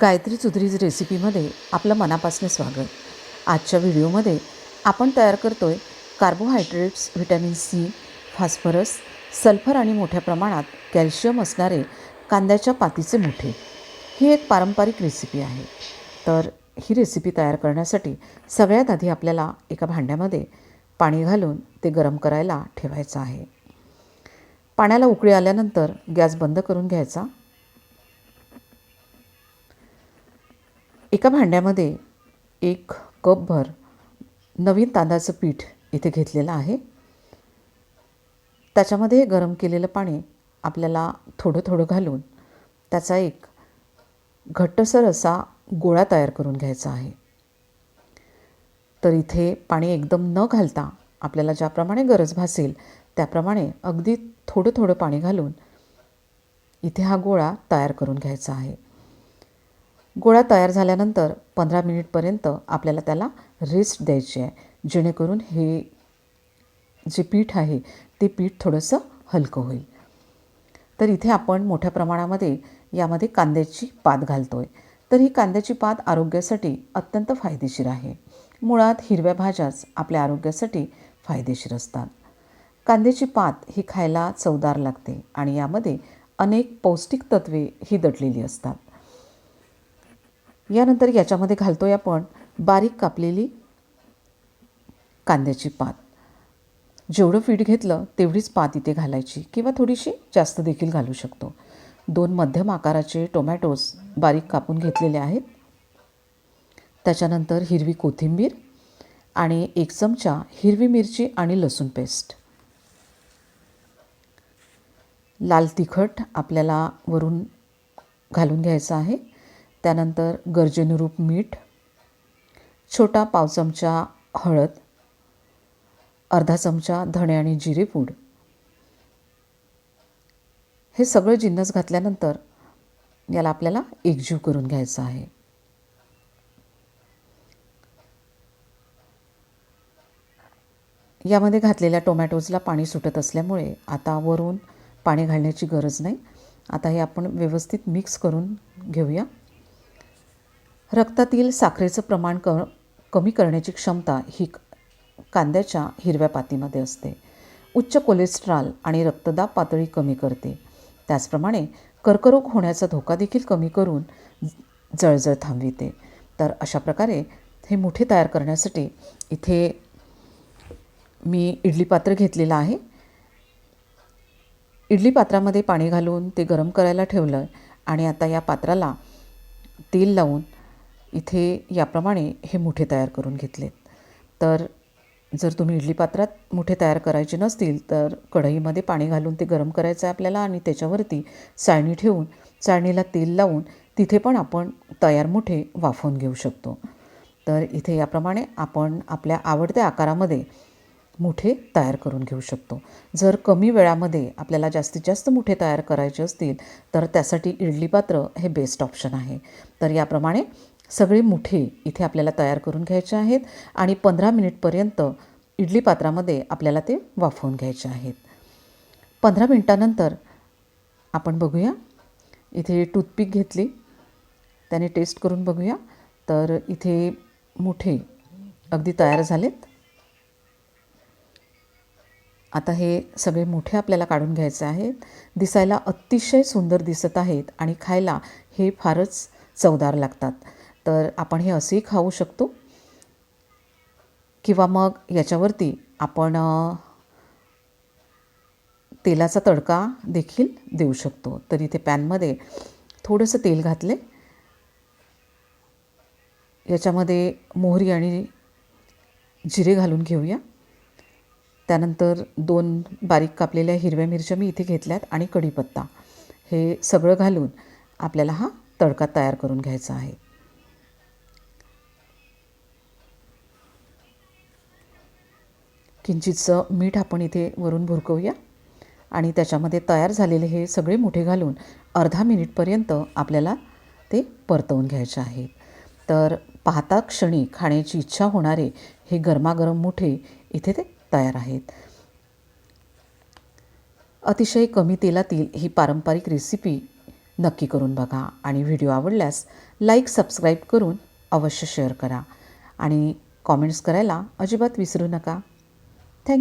गायत्री चुधरीज रेसिपीमध्ये आपलं मनापासून स्वागत. आजच्या व्हिडिओमध्ये आपण तयार करतो आहे carbohydrates vitamin C phosphorus sulphur आणि मोठ्या प्रमाणात कॅल्शियम असणारे कांद्याच्या पातीचे मोठे. ही एक पारंपरिक रेसिपी आहे. तर ही रेसिपी तयार करण्यासाठी सगळ्यात आधी आपल्याला एका भांड्यामध्ये पाणी घालून ते गरम करायला ठेवायचं आहे. पाण्याला उकळी आल्यानंतर गॅस बंद करून घ्यायचा. एका भांड्यामध्ये एक कपभर नवीन तांदळाचं पीठ इथे घेतलेलं आहे. त्याच्यामध्ये गरम केलेलं पाणी आपल्याला थोडं थोडं घालून त्याचा एक घट्टसर असा गोळा तयार करून घ्यायचा आहे. तर इथे पाणी एकदम न घालता आपल्याला ज्याप्रमाणे गरज भासेल त्याप्रमाणे अगदी थोडं थोडं पाणी घालून इथे हा गोळा तयार करून घ्यायचा आहे. गोळा तयार झाल्यानंतर पंधरा मिनिटपर्यंत आपल्याला त्याला रेस्ट द्यायची आहे जेणेकरून हे जे पीठ आहे ते पीठ थोडंसं हलकं होईल. तर इथे आपण मोठ्या प्रमाणामध्ये यामध्ये कांद्याची पात घालतो आहे तर ही कांद्याची पात आरोग्यासाठी अत्यंत फायदेशीर आहे. मुळात हिरव्या भाज्याच आपल्या आरोग्यासाठी फायदेशीर असतात. कांद्याची पात ही खायला चवदार लागते आणि यामध्ये अनेक पौष्टिक तत्वे ही दडलेली असतात. यानंतर याच्यामध्ये घालतोय आपण बारीक कापलेली कांद्याची पात. जेवढं पीठ घेतलं तेवढीच पात इथे घालायची किंवा थोडीशी जास्त देखील घालू शकतो. दोन मध्यम आकाराचे टोमॅटोज बारीक कापून घेतलेले आहेत. त्याच्यानंतर हिरवी कोथिंबीर आणि एक चमचा हिरवी मिरची आणि लसूण पेस्ट. लाल तिखट आपल्याला वरून घालून घ्यायचं आहे. त्यानंतर गरजेनुरूप मीठ छोटा पाव चमचा हळद अर्धा चमचा धणे आणि जिरेपूड हे सगळं जिन्नस घातल्यानंतर याला आपल्याला एकजीव करून घ्यायचं आहे. यामध्ये घातलेल्या टोमॅटोजला पाणी सुटत असल्यामुळे आता वरून पाणी घालण्याची गरज नाही. आता हे आपण व्यवस्थित मिक्स करून घेऊया. रक्तातील साखरेचं प्रमाण क कमी करण्याची क्षमता ही कांद्याच्या हिरव्या पातीमध्ये असते. उच्च कोलेस्ट्रॉल आणि रक्तदाब पातळी कमी करते. त्याचप्रमाणे कर्करोग होण्याचा धोका देखील कमी करून जळजळ थांबविते. तर अशा प्रकारे हे मुठे तयार करण्यासाठी इथे मी इडली पात्र घेतलेलं आहे. इडली पात्रामध्ये पाणी घालून ते गरम करायला ठेवलं आहे आणि आता या पात्राला तेल लावून इथे याप्रमाणे हे मुठे तयार करून घेतलेत. तर जर तुम्ही इडली पात्रात मुठे तयार करायचे नसतील तर कढईमध्ये पाणी घालून ते गरम करायचं आहे आपल्याला आणि त्याच्यावरती चाळणी ठेवून चाळणीला तेल लावून तिथे पण आपण तयार मुठे वाफवून घेऊ शकतो. तर इथे याप्रमाणे आपण आपल्या आवडत्या आकारामध्ये मुठे तयार करून घेऊ शकतो. जर कमी वेळामध्ये आपल्याला जास्तीत जास्त मुठे तयार करायचे असतील तर त्यासाठी इडली पात्र हे बेस्ट ऑप्शन आहे. तर याप्रमाणे सगळे मुठे इथे आपल्याला तयार करून घ्यायचे आहेत आणि पंधरा मिनिटपर्यंत इडली पात्रामध्ये आपल्याला ते वाफवून घ्यायचे आहेत. पंधरा मिनटानंतर आपण बघूया. इथे टूथपिक घेतली. त्याने टेस्ट करून बघूया. तर इथे मुठे अगदी तयार झालेत. आता हे सगळे मोठे आपल्याला काढून घ्यायचे आहेत. दिसायला अतिशय सुंदर दिसत आहेत आणि खायला हे फारच चवदार लागतात. तर आपण हे असेही खाऊ शकतो. किंवा मग याच्यावरती आपण तेलाचा तडका देखील देऊ शकतो. तर इथे पॅनमध्ये थोडंसं तेल घातले. याच्यामध्ये मोहरी आणि जिरे घालून घेऊया. त्यानंतर दोन बारीक कापलेल्या हिरव्या मिरच्या मी इथे घेतल्यात आणि कढीपत्ता. हे सगळं घालून आपल्याला हा तडका तयार करून घ्यायचा आहे. किंचितचं मीठ आपण इथे वरून भुरकवूया आणि त्याच्यामध्ये तयार झालेले हे सगळे मोठे घालून अर्धा मिनिटपर्यंत आपल्याला ते परतवून घ्यायचे आहेत तर पाहता क्षणी खाण्याची इच्छा होणारे हे गरमागरम मोठे इथे ते तयार आहेत. अतिशय कमी तेलातील ही पारंपरिक रेसिपी नक्की करून बघा आणि व्हिडिओ आवडल्यास लाईक सबस्क्राईब करून अवश्य शेअर करा. आणि कॉमेंट्स करायला अजिबात विसरू नका.